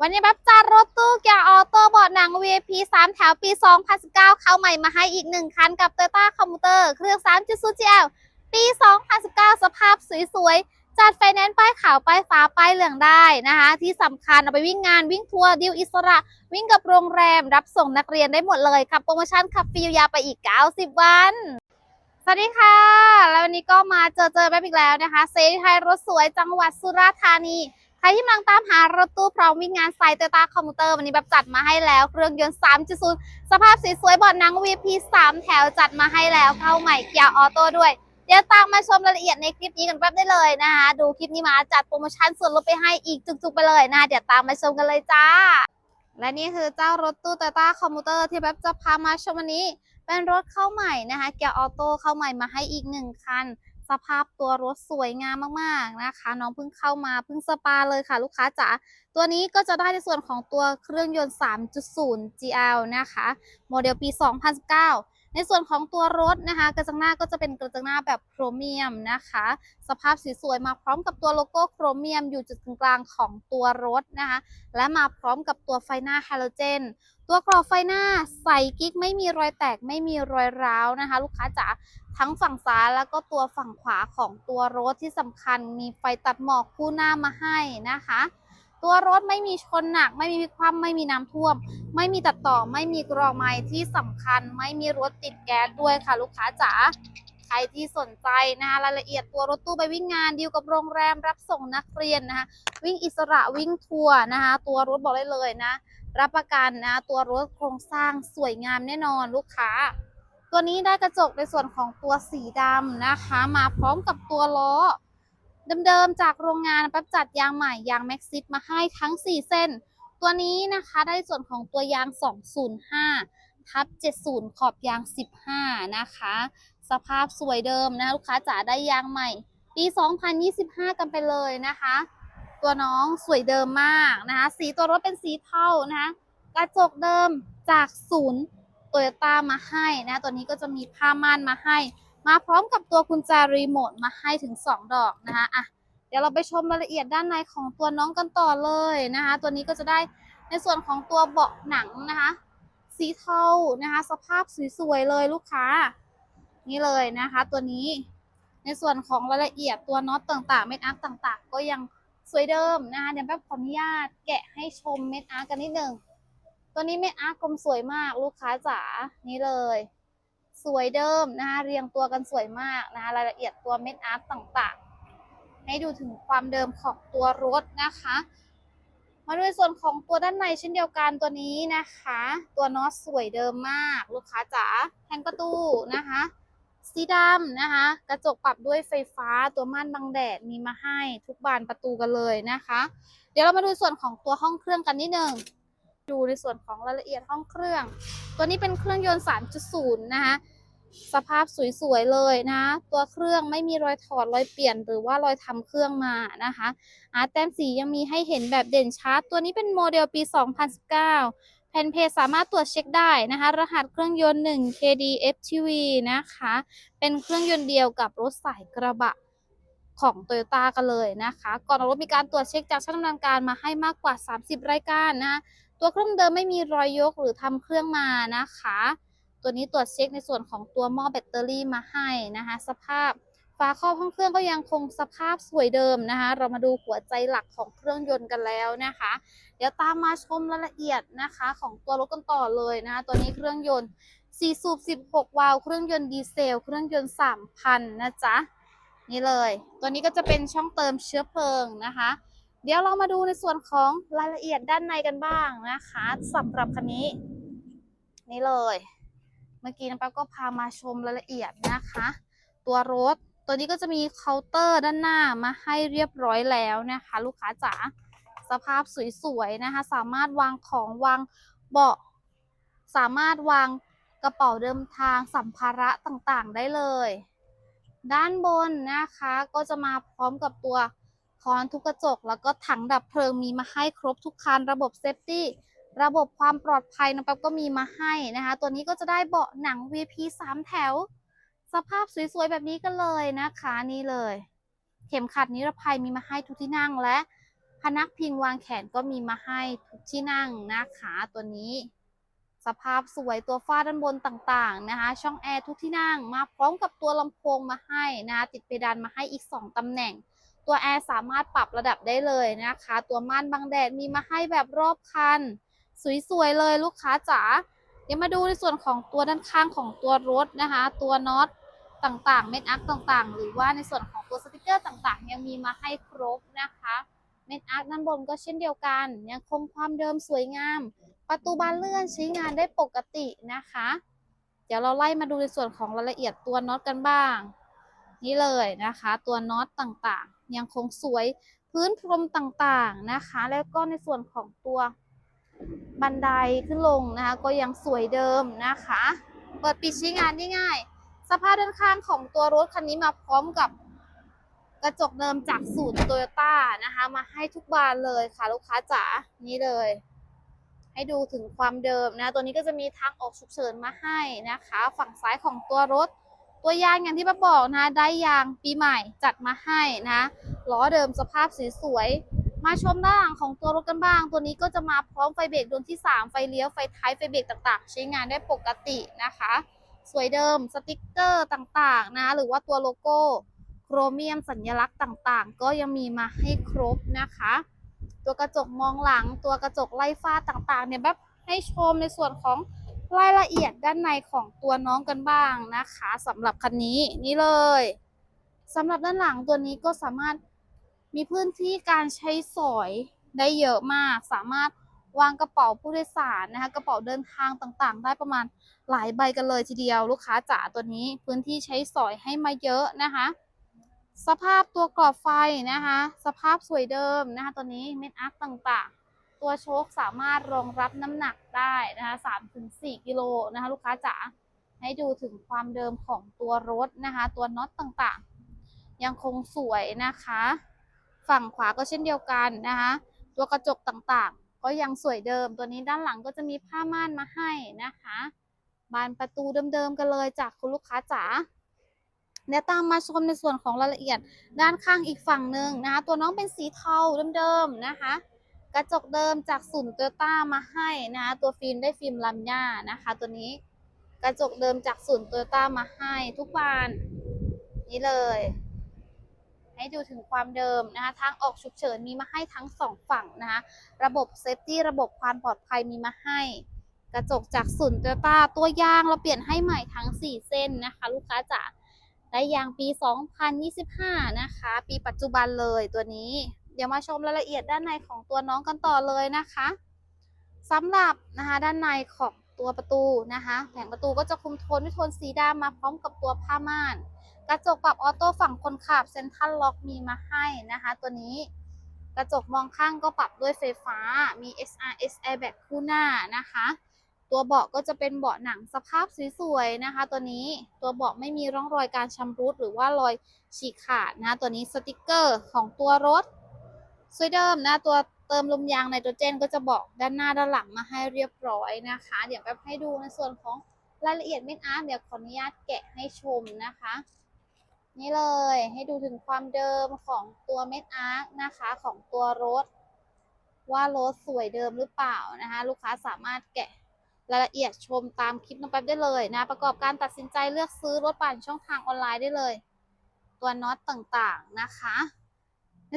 วันนี้แบบจัดรถตู้เกียร์ออโต้เบาะหนัง VIP 3 แถวปี 2019 เข้าใหม่มาให้อีก 1 คันกับ Toyota Commuter เครื่อง 3.0 GL ปี 2019 สภาพสวยๆ จัดไฟแนนซ์ป้ายขาว ป้ายฟ้า ป้ายเหลืองได้นะคะ ที่สำคัญเอาไปวิ่งงานวิ่งทัวร์ดิวอิสระ วิ่งกับโรงแรม รับส่งนักเรียนได้หมดเลยกับโปรโมชั่นขับฟรียาวไปอีก 90 วันสวัสดีค่ะ แล้ววันนี้ก็มาเจอเจอแบบอีกแล้วนะคะ เซรีไทยรถสวยจังหวัดสุราษฎร์ธานี ใครที่กำลังตามหารถตู้พร้อมวิ่งงานไซต์โตโยต้าคอมพิวเตอร์วันนี้แบบจัดมาให้แล้ว เครื่องยนต์ 3.0 สภาพสวยบาะหนัง VP 3 แถวจัดมาให้แล้วเข้าใหม่เกียร์ออโต้ด้วย เดี๋ยวตามมาชมรายละเอียดในคลิปนี้กันแป๊บได้เลยนะคะ ดูคลิปนี้มาจัดโปรโมชั่นส่วนลดไปให้อีกจุกๆไปเลยนะคะเดี๋ยวตามมาชมกันเลยจ้า และนี่คือเจ้ารถตู้โตโยต้าคอมพิวเตอร์ที่แบบจะพามาชมวันนี้ เป็นรถเข้าใหม่นะคะเกียร์ออโต้เข้าใหม่มาให้อีกหนึ่งคัน สภาพตัวรถสวยงามมากๆนะคะ น้องเพิ่งเข้ามาเพิ่งสปาเลยค่ะลูกค้าจ๋าตัวนี้ก็จะได้ในส่วนของตัวเครื่องยนต์ 3.0 GL นะคะ โมเดลปี 2019 ในส่วนของตัวรถนะคะ กระจังหน้าก็จะเป็นกระจังหน้าแบบโครเมียมนะคะ สภาพสวยๆมาพร้อมกับตัวโลโก้โครเมียมอยู่จุดกลางของตัวรถนะคะ และมาพร้อมกับตัวไฟหน้าฮาโลเจนตัวกรอบไฟหน้าใสกิ๊กไม่มีรอยแตกไม่มีรอยร้าวนะคะ ลูกค้าจ๋าทั้งฝั่งซ้ายแล้วก็ตัวฝั่งขวาของตัวรถที่สำคัญมีไฟตัดหมอกคู่หน้ามาให้นะคะ ตัวรถไม่มีชนหนัก ไม่มีพลิกคว่ำไม่มีน้ำท่วม ไม่มีตัดต่อไม่มีกรองไม้ที่สำคัญ ไม่มีรถติดแก๊สด้วยค่ะ ลูกค้าจ๋าใครที่สนใจนะคะรายละเอียดตัวรถตู้ไปวิ่งงานดีลกับโรงแรมรับส่งนักเรียนนะคะวิ่งอิสระวิ่งทัวร์นะคะตัวรถบอกได้เลยนะ รับประกันนะตัวรถโครงสร้างสวยงามแน่นอนลูกค้า ตัวนี้ได้กระจกในส่วนของตัวสีดำนะคะ มาพร้อมกับตัวล้อ เดิมๆจากโรงงานแป๊บจัดยางใหม่ยางแม็กซิสมาให้ทั้ง 4 เส้น ตัวนี้นะคะได้ส่วนของตัวยาง 205 ทับ 70 ขอบยาง 15 นะคะ สภาพสวยเดิมนะลูกค้าจ๋าได้ยางใหม่ ปี 2025 กันไปเลยนะคะ ตัวน้องสวยเดิมมากนะคะ สีตัวรถเป็นสีเทานะคะกระจกเดิมจากศูนย์โตโยต้ามาให้นะ ตัวนี้ก็จะมีผ้าม่านมาให้ มาพร้อมกับตัวกุญแจรีโมทมาให้ถึง 2 ดอกนะคะอะเดี๋ยวเราไปชมรายละเอียดด้านในของตัวน้องกันต่อเลยนะคะ ตัวนี้ก็จะได้ในส่วนของตัวเบาะหนังนะคะ สีเทานะคะ สภาพสวยๆเลยลูกค้า นี่เลยนะคะ ตัวนี้ในส่วนของรายละเอียดตัวน็อตต่างๆ เม็ดอาร์ตต่างๆ ก็ยังสวยเดิมนะคะเดี๋ยวแป๊บขออนุญาตแกะให้ชมเม็ดอาร์กันนิดหนึ่งตัวนี้เม็ดอาร์กลมสวยมากลูกค้าจ๋านี่เลย สวยเดิมนะคะเรียงตัวกันสวยมากนะคะรายละเอียดตัวเม็ดอาร์ตต่างๆ ให้ดูถึงความเดิมของตัวรถนะคะ มาดูส่วนของตัวด้านในเช่นเดียวกันตัวนี้นะคะ ตัวน็อตสวยเดิมมากลูกค้าจ๋าแทงประตูนะคะสีดำนะคะ กระจกปรับด้วยไฟฟ้าตัวม่านบังแดดมีมาให้ทุกบานประตูกันเลยนะคะ เดี๋ยวเรามาดูส่วนของตัวห้องเครื่องกันนิดนึง ดูในส่วนของรายละเอียดห้องเครื่อง ตัวนี้เป็นเครื่องยนต์ 3.0 นะคะสภาพสวยๆเลยนะ ตัวเครื่องไม่มีรอยถอดรอยเปลี่ยน หรือว่ารอยทำเครื่องมานะคะอาร์ตแต้มสียังมีให้เห็นแบบเด่นชัด ตัวนี้เป็นโมเดลปี 2019 แผ่นเพจสามารถตรวจเช็คได้นะคะ รหัสเครื่องยนต์ 1 KD FTV นะคะ เป็นเครื่องยนต์เดียวกับรถสายกระบะของ Toyota กันเลยนะคะ ก่อนออกรถมีการตรวจเช็คจากช่างดำเนินการมาให้มากกว่า 30 รายการนะ ตัวเครื่องเดิมไม่มีรอยยกหรือทำเครื่องมานะคะ ตัวนี้ตรวจเช็คในส่วนของตัวหม้อแบตเตอรี่มาให้นะคะ สภาพฝาครอบห้องเครื่องก็ยังคงสภาพสวยเดิมนะคะ เรามาดูหัวใจหลักของเครื่องยนต์กันแล้วนะคะ เดี๋ยวตามมาชมรายละเอียดนะคะ ของตัวรถกันต่อเลยนะคะตัวนี้เครื่องยนต์ 4 สูบ 16 วาล์วเครื่องยนต์ดีเซล เครื่องยนต์ 3,000 นะจ๊ะ นี่เลย ตัวนี้ก็จะเป็นช่องเติมเชื้อเพลิงนะคะ เดี๋ยวเรามาดูในส่วนของรายละเอียดด้านในกันบ้างนะคะสำหรับคันนี้ นี่เลย เมื่อกี้นะแป๊บก็พามาชมรายละเอียดนะคะ ตัวรถตัวนี้ก็จะมีเคาน์เตอร์ด้านหน้ามาให้เรียบร้อยแล้วนะคะ ลูกค้าจ๋าสภาพสวยๆนะคะ สามารถวางของวางเบาะสามารถวางกระเป๋าเดินทางสัมภาระต่างๆได้เลย ด้านบนนะคะก็จะมาพร้อมกับตัว ค้อนทุกกระจก แล้วก็ถังดับเพลิงมีมาให้ครบทุกคัน ระบบเซฟตี้ระบบความปลอดภัยนะแป๊บก็มีมาให้นะคะ ตัวนี้ก็จะได้เบาะหนัง VP 3 แถว สภาพสวยๆ แบบนี้กันเลยนะคะนี่เลย เข็มขัดนิรภัยมีมาให้ทุกที่นั่งและภนักพิงวางแขนก็มีมาให้ทุกที่นั่งนะคะตัวนี้ สภาพสวยตัวฝ้าด้านบนต่างๆนะคะ ช่องแอร์ทุกที่นั่งมาพร้อมกับตัวลำโพงมาให้นะคะติดเพดานมาให้อีก 2ตำแหน่ง ตัวแอร์สามารถปรับระดับได้เลยนะคะ ตัวม่านบังแดดมีมาให้แบบรอบคัน สวยๆเลยลูกค้าจ๋าเดี๋ยวมาดูในส่วนของตัวด้านข้างของตัวรถนะคะ ตัวน็อตต่างๆ เม็ดอักต่างๆ หรือว่าในส่วนของตัวสติกเกอร์ต่างๆ ยังมีมาให้ครบนะคะ เม็ดอาร์คด้านบนก็เช่นเดียวกัน ยังคงความเดิมสวยงาม ประตูบานเลื่อนใช้งานได้ปกตินะคะ เดี๋ยวเราไล่มาดูในส่วนของรายละเอียดตัวน็อตกันบ้าง นี่เลยนะคะ ตัวน็อตต่างๆ ยังคงสวยพื้นพรมต่างๆนะคะ แล้วก็ในส่วนของตัวบันไดขึ้นลงนะคะ ก็ยังสวยเดิมนะคะ เปิดปิดใช้งานได้ง่าย สภาพด้านข้างของตัวรถคันนี้มาพร้อมกับกระจกเดิมจากศูนย์โตโยต้านะคะ มาให้ทุกบานเลยค่ะ ลูกค้าจ๋านี่เลย ให้ดูถึงความเดิมนะ ตัวนี้ก็จะมีทางออกฉุกเฉินมาให้นะคะ ฝั่งซ้ายของตัวรถ ตัวยางอย่างที่ป้าบอกนะ ได้ยางปีใหม่จัดมาให้นะล้อเดิมสภาพสวยๆมาชมด้านหลังของตัวรถกันบ้าง ตัวนี้ก็จะมาพร้อมไฟเบรกดวงที่ 3 ไฟเลี้ยวไฟท้ายไฟเบรกต่างๆ ใช้งานได้ปกตินะคะ สวยเดิมสติกเกอร์ต่างๆนะ หรือว่าตัวโลโก้โครเมียมสัญลักษณ์ต่างๆ ก็ยังมีมาให้ครบนะคะ ตัวกระจกมองหลัง ตัวกระจกไล่ฟ้าต่างๆเนี่ยแบบให้ชมในส่วนของ รายละเอียดด้านในของตัวน้องกันบ้างนะคะสำหรับคันนี้นี่เลยสำหรับด้านหลังตัวนี้ก็สามารถมีพื้นที่การใช้สอยได้เยอะมาก สามารถวางกระเป๋าผู้โดยสารนะคะกระเป๋าเดินทางต่างๆ ได้ประมาณหลายใบกันเลยทีเดียว ลูกค้าจ๋าตัวนี้พื้นที่ใช้สอยให้มาเยอะนะคะ สภาพตัวกรอบไฟนะคะ สภาพสวยเดิมนะคะตัวนี้เม็ดอาร์คต่างๆ ตัวโชคสามารถรองรับน้ำหนักได้นะคะ3-4กิโลนะคะลูกค้าจ๋าให้ดูถึงความเดิมของตัวรถนะคะ ตัวน็อตต่างๆ ยังคงสวยนะคะ ฝั่งขวาก็เช่นเดียวกันนะคะ ตัวกระจกต่างๆ ก็ยังสวยเดิม ตัวนี้ด้านหลังก็จะมีผ้าม่านมาให้นะคะ บานประตูเดิมๆกันเลยจากคุณลูกค้าจ๋าเดี๋ยวตามมาชมในส่วนของรายละเอียดด้านข้างอีกฝั่งหนึ่งนะคะ ตัวน้องเป็นสีเทาเดิมๆนะคะ กระจกเดิมจากศูนย์โตโยต้ามาให้นะคะตัวฟิล์มได้ฟิล์มลำย่านะคะ ตัวนี้กระจกเดิมจากศูนย์โตโยต้ามาให้ทุกบานนี่เลย ให้ดูถึงความเดิมนะคะทางออกฉุกเฉินมีมาให้ทั้งสองฝั่งนะคะระบบเซฟตี้ระบบความปลอดภัยมีมาให้ กระจกจากศูนย์โตโยต้าตัวยางเราเปลี่ยนให้ใหม่ทั้ง 4 เส้นนะคะ ลูกค้าจ๋าได้ยางปี 2025 นะคะ ปีปัจจุบันเลยตัวนี้ เดี๋ยวมาชมรายละเอียดด้านในของตัวน้องกันต่อเลยนะคะสำหรับนะคะด้านในของตัวประตูนะคะแผงประตูก็จะคุมโทนด้วยโทนสีดำมาพร้อมกับตัวผ้าม่าน กระจกปรับออโต้ฝั่งคนขับเซ็นทรัลล็อกมีมาให้นะคะ ตัวนี้กระจกมองข้างก็ปรับด้วยไฟฟ้ามี SRS airbag คู่หน้านะคะ ตัวเบาะก็จะเป็นเบาะหนังสภาพสวยๆนะคะ ตัวนี้ตัวเบาะไม่มีร่องรอยการชำรุดหรือว่ารอยฉีกขาดนะ ตัวนี้สติกเกอร์ของตัวรถ สวยเดิมนะตัวเติมลมยางไนโตรเจนก็จะบอกด้านหน้าด้านหลังมาให้เรียบร้อยนะคะ เดี๋ยวแป๊บให้ดูในส่วนของรายละเอียดเม็ดอาร์ตเดี๋ยวขออนุญาตแกะให้ชมนะคะ นี่เลยให้ดูถึงความเดิมของตัวเม็ดอาร์ตนะคะของตัวรถ ว่ารถสวยเดิมหรือเปล่านะคะ ลูกค้าสามารถแกะรายละเอียดชมตามคลิปน้องแป๊บได้เลยนะ ประกอบการตัดสินใจเลือกซื้อรถผ่านช่องทางออนไลน์ได้เลย ตัวน็อตต่างๆนะคะ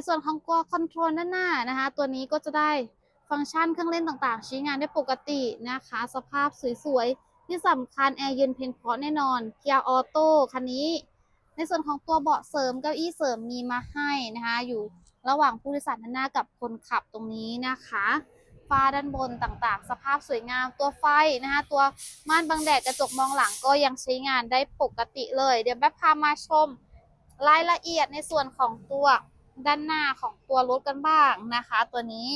ส่วนของตัวคอนโทรลด้านหน้านะคะ ตัวนี้ก็จะได้ฟังก์ชันเครื่องเล่นต่างๆ ใช้งานได้ปกตินะคะ สภาพสวยๆ ที่สำคัญแอร์เย็นเพนพราะแน่นอน เกียร์ออโต้คันนี้ ในส่วนของตัวเบาะเสริมเก้าอี้เสริมมีมาให้นะคะ อยู่ระหว่างผู้โดยสารด้านหน้ากับคนขับตรงนี้นะคะฟ้าด้านบนต่างๆ สภาพสวยงามตัวไฟนะคะตัวม่านบังแดดกระจกมองหลังก็ยังใช้งานได้ปกติเลย เดี๋ยวแม่พามาชมรายละเอียดในส่วนของตัว ด้านหน้าของตัวรถกันบ้างนะคะ ตัวนี้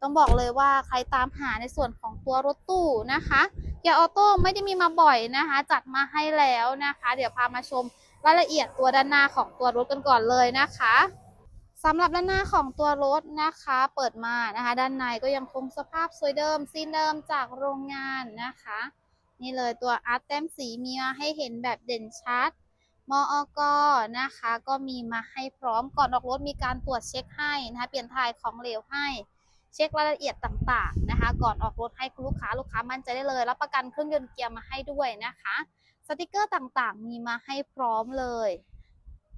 ต้องบอกเลยว่าใครตามหาในส่วนของตัวรถตู้นะคะเกียร์ออโต้ไม่ได้มีมาบ่อยนะคะ จัดมาให้แล้วนะคะ เดี๋ยวพามาชมรายละเอียดตัวด้านหน้าของตัวรถกันก่อนเลยนะคะสำหรับด้านหน้าของตัวรถนะคะ เปิดมานะคะ ด้านในก็ยังคงสภาพสวยเดิมซีนเดิมจากโรงงานนะคะ นี่เลยตัวอาร์ตแต้มสีมีมาให้เห็นแบบเด่นชัด มออกนะคะ ก็มีมาให้พร้อมก่อนออกรถมีการตรวจเช็คให้นะคะ เปลี่ยนถ่ายของเหลวให้ เช็ครายละเอียดต่างๆนะคะ ก่อนออกรถให้ลูกค้าลูกค้ามั่นใจได้เลยรับประกันเครื่องยนต์เกียร์มาให้ด้วยนะคะ สติกเกอร์ต่างๆ มีมาให้พร้อมเลย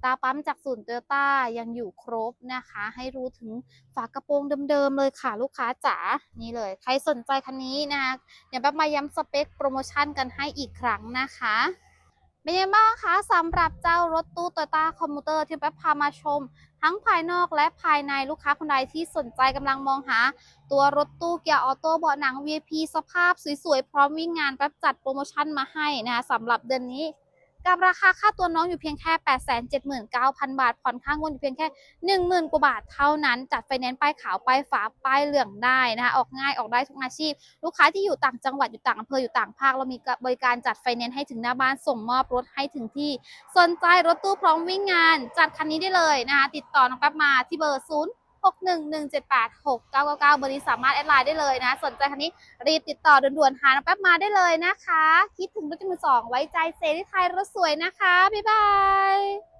ตาปั๊มจากศูนย์โตโยต้ายังอยู่ครบนะคะ ให้รู้ถึงฝากระโปรงเดิมๆเลยค่ะลูกค้าจ๋านี่เลย ใครสนใจคันนี้นะคะเดี๋ยวแป๊บมาย้ำสเปคโปรโมชั่นกันให้อีกครั้งนะคะ เป็นยังไงบ้างคะสำหรับเจ้ารถตู้โตโยต้าคอมมูเตอร์ที่แป๊บพามาชม ทั้งภายนอกและภายในลูกค้าคนใดที่สนใจกำลังมองหา ตัวรถตู้เกียร์ออโต้เบาะหนัง VIP สภาพสวยๆ พร้อมวิ่งงานแป๊บจัดโปรโมชั่นมาให้นะคะสำหรับเดือนนี้ กับราคาค่าตัวน้องอยู่เพียงแค่ 879,000 บาท ผ่อนค่างวดอยู่เพียงแค่ 10,000 กว่าบาทเท่านั้น จัดไฟแนนซ์ป้ายขาว ป้ายฟ้าป้ายเหลืองได้นะคะ ออกง่าย ออกได้ทุกอาชีพ ลูกค้าที่อยู่ต่างจังหวัด อยู่ต่างอำเภอ อยู่ต่างภาค เรามีบริการจัดไฟแนนซ์ให้ถึงหน้าบ้าน ส่งมอบรถให้ถึงที่ สนใจรถตู้พร้อมวิ่งงาน จัดคันนี้ได้เลยนะคะ ติดต่อน้องแป๊บมาที่เบอร์ 0 6 1 1 7 8 6 9 9 9เบอร์นี้สามารถแอดไลน์ได้เลยนะ สนใจคันนี้รีบติดต่อด่วนๆหาน้องแป๊บมาได้เลยนะคะ คิดถึงรถจมือสองไว้ใจเซรีไทยรถสวยนะคะ บ๊ายบาย